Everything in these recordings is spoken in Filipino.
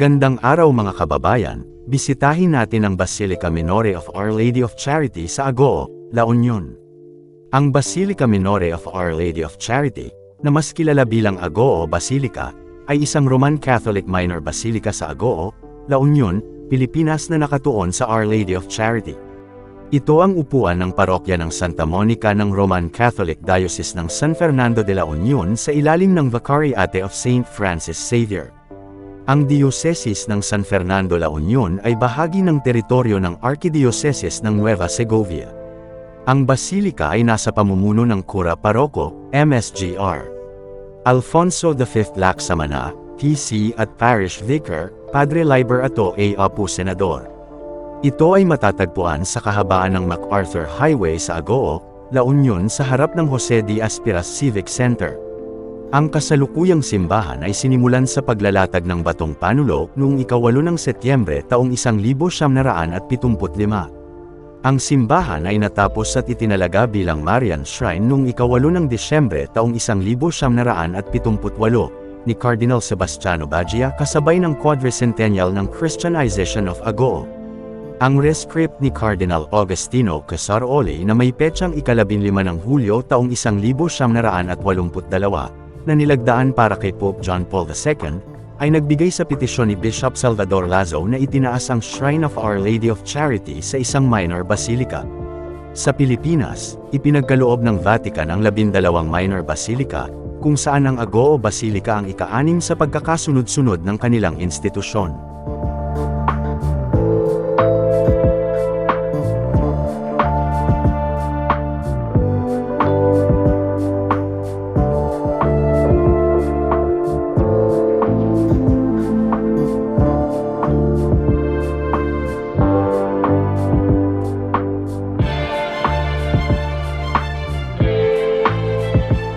Magandang araw mga kababayan, bisitahin natin ang Basilica Minore of Our Lady of Charity sa Agoo, La Union. Ang Basilica Minore of Our Lady of Charity, na mas kilala bilang Agoo Basilica, ay isang Roman Catholic minor basilica sa Agoo, La Union, Pilipinas na nakatuon sa Our Lady of Charity. Ito ang upuan ng parokya ng Santa Monica ng Roman Catholic Diocese ng San Fernando de la Union sa ilalim ng Vicariate of St. Francis Xavier. Ang Diocese ng San Fernando La Union ay bahagi ng teritoryo ng Archdiocese ng Nueva Segovia. Ang basilika ay nasa pamumuno ng Cura Paroko, MSGR. Alfonso V Lacsamana, PC at Parish Vicar, Padre Liber Ato A. Apu Senador. Ito ay matatagpuan sa kahabaan ng MacArthur Highway sa Agoo, La Union sa harap ng Jose D. Aspiras Civic Center. Ang kasalukuyang simbahan ay sinimulan sa paglalatag ng batong panulo noong ikawalo ng Setyembre taong 1975. Ang simbahan ay natapos at itinalaga bilang Marian Shrine noong ikawalo ng Disyembre taong 1978 ni Cardinal Sebastiano Baggio kasabay ng quadricentennial ng Christianization of Agoo. Ang rescript ni Cardinal Agostino Casaroli na may petsang ikalabinlima ng Hulyo taong 1982 na nilagdaan para kay Pope John Paul II, ay nagbigay sa petisyon ni Bishop Salvador Lazo na itinaas ang Shrine of Our Lady of Charity sa isang minor basilica. Sa Pilipinas, ipinagkaloob ng Vatican ang labindalawang minor basilica, kung saan ang Agoo Basilica ang ika-anim sa pagkakasunod-sunod ng kanilang institusyon. you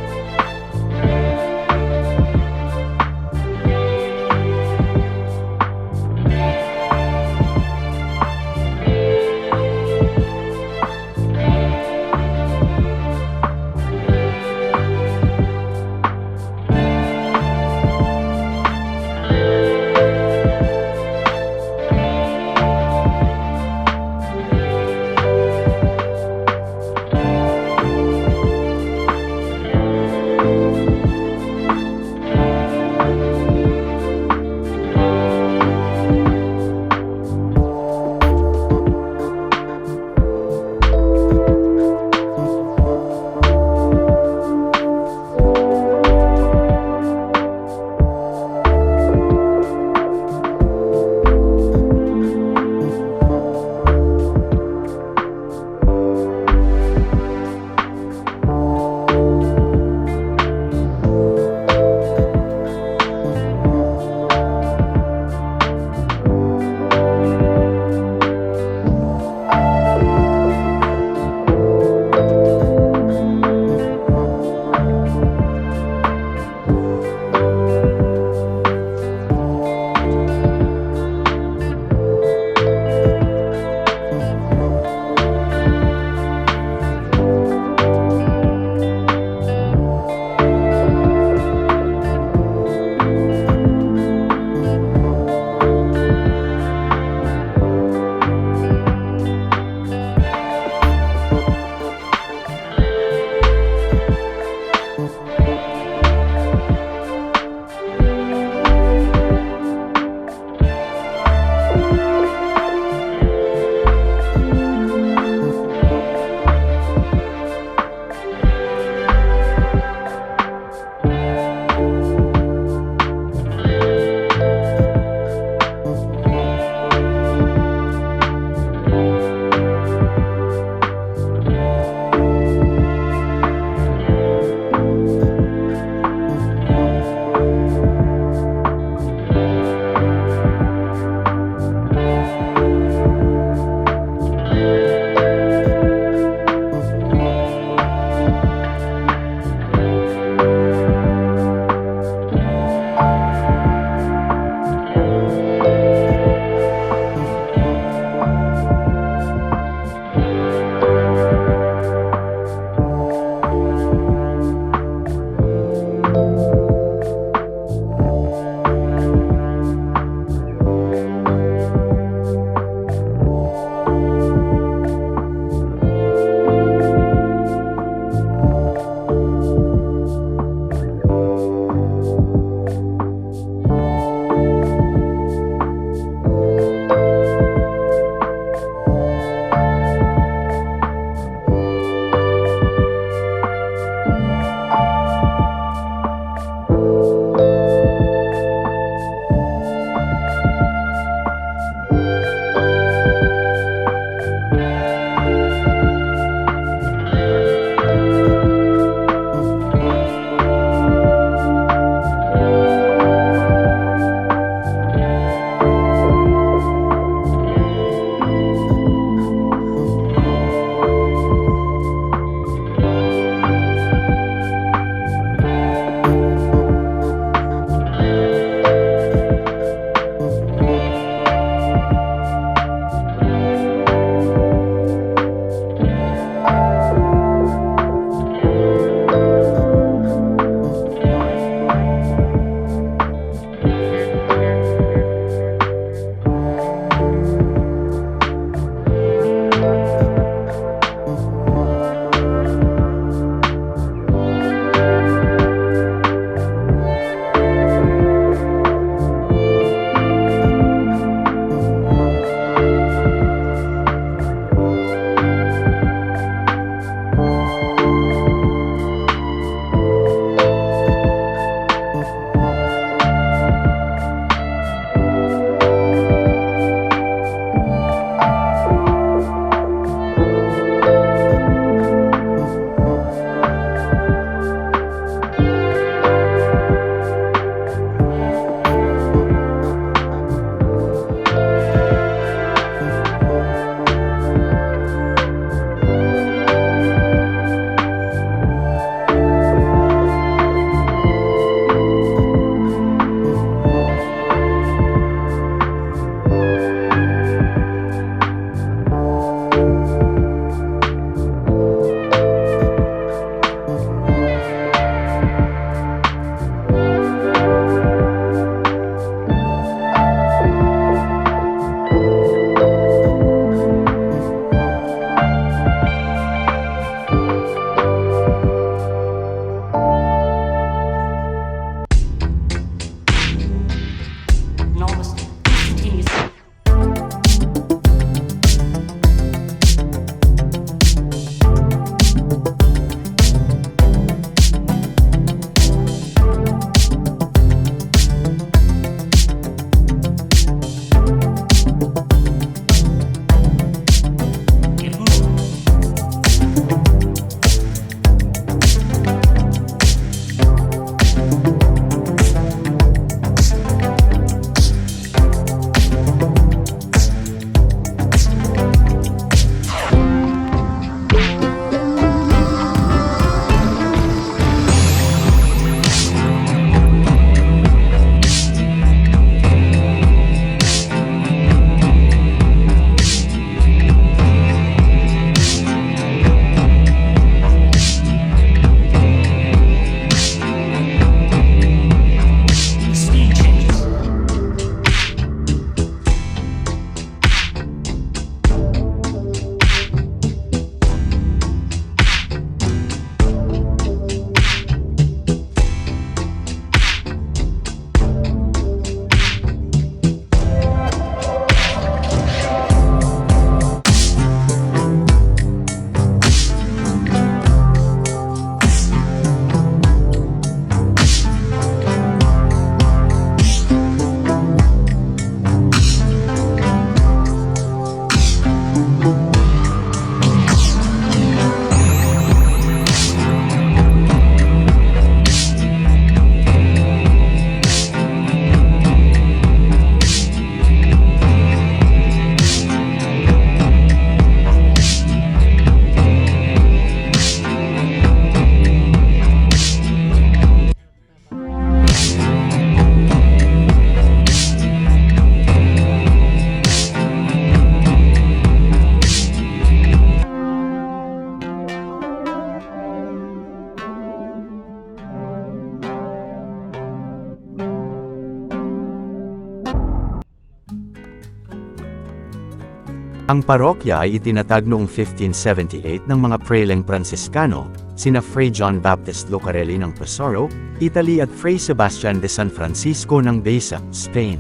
Ang parokya ay itinatag noong 1578 ng mga preleng Pransiskano, sina Fray John Baptist Lucarelli ng Pesaro, Italy at Fray Sebastian de San Francisco ng Besa, Spain.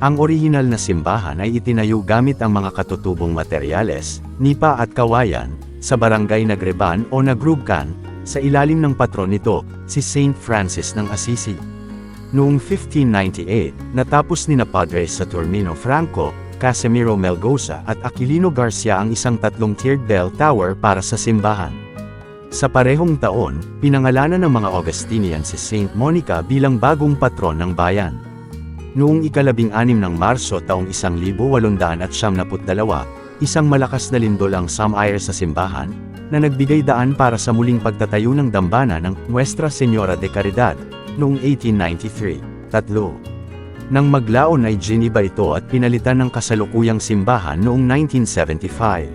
Ang orihinal na simbahan ay itinayo gamit ang mga katutubong materyales, nipa at kawayan, sa barangay Nagreban o Nagrubcan, sa ilalim ng patron nito, si Saint Francis ng Assisi. Noong 1598, natapos ni na Padre Saturnino Franco, Casimiro Melgosa at Aquilino Garcia ang isang tatlong-tiered bell tower para sa simbahan. Sa parehong taon, pinangalanan ng mga Augustinian si Saint Monica bilang bagong patron ng bayan. Noong ikalabing anim ng Marso taong 1872, isang malakas na lindol ang sumayer sa simbahan, na nagbigay daan para sa muling pagtatayo ng dambana ng Nuestra Señora de Caridad, noong 1893. Tatlo. Nang maglaon ay giniba ito at pinalitan ng kasalukuyang simbahan noong 1975.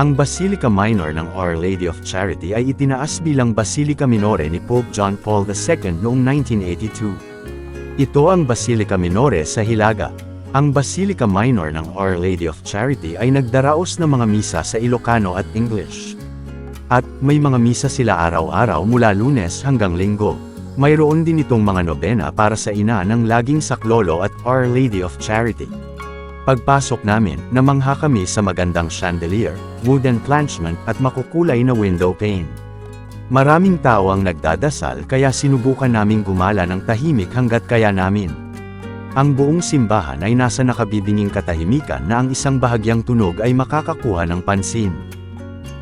Ang Basilica Minor ng Our Lady of Charity ay itinaas bilang Basilica Minore ni Pope John Paul II noong 1982. Ito ang Basilica Minore sa Hilaga. Ang Basilica Minor ng Our Lady of Charity ay nagdaraos ng mga misa sa Ilocano at English. At may mga misa sila araw-araw mula lunes hanggang linggo. Mayroon din itong mga nobena para sa ina ng laging saklolo at Our Lady of Charity. Pagpasok namin, namangha kami sa magandang chandelier, wooden planchment at makukulay na window pane. Maraming tao ang nagdadasal kaya sinubukan naming gumala ng tahimik hanggat kaya namin. Ang buong simbahan ay nasa nakabibinging katahimikan na ang isang bahagyang tunog ay makakakuha ng pansin.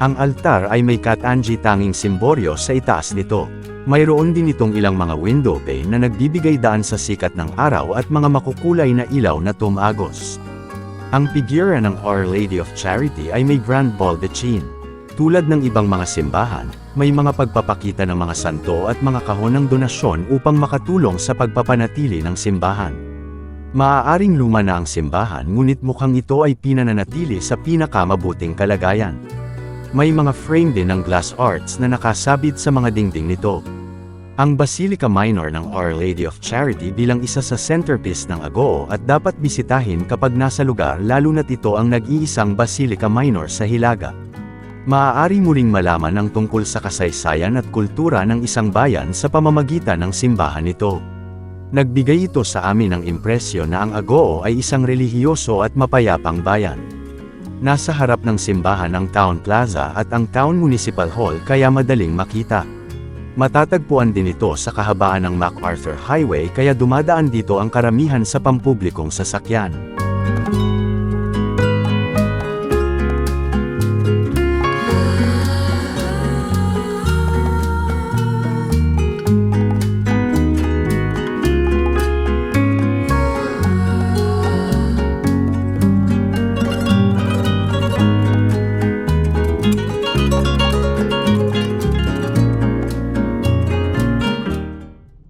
Ang altar ay may katanji tanging simboryo sa itaas nito. Mayroon din itong ilang mga window pane na nagbibigay daan sa sikat ng araw at mga makukulay na ilaw na tumagos. Ang figura ng Our Lady of Charity ay may grand baldachin. Tulad ng ibang mga simbahan, may mga pagpapakita ng mga santo at mga kahon ng donasyon upang makatulong sa pagpapanatili ng simbahan. Maaaring luma na ang simbahan ngunit mukhang ito ay pinananatili sa pinakamabuting kalagayan. May mga frame din ng glass arts na nakasabit sa mga dingding nito. Ang Basilica Minor ng Our Lady of Charity bilang isa sa centerpiece ng Agoo at dapat bisitahin kapag nasa lugar lalo na't ito ang nag-iisang Basilica Minor sa Hilaga. Maaari mo ring malaman ang tungkol sa kasaysayan at kultura ng isang bayan sa pamamagitan ng simbahan nito. Nagbigay ito sa amin ng impresyon na ang Agoo ay isang relihiyoso at mapayapang bayan. Nasa harap ng simbahan ang Town Plaza at ang Town Municipal Hall kaya madaling makita. Matatagpuan din ito sa kahabaan ng MacArthur Highway kaya dumadaan dito ang karamihan sa pampublikong sasakyan.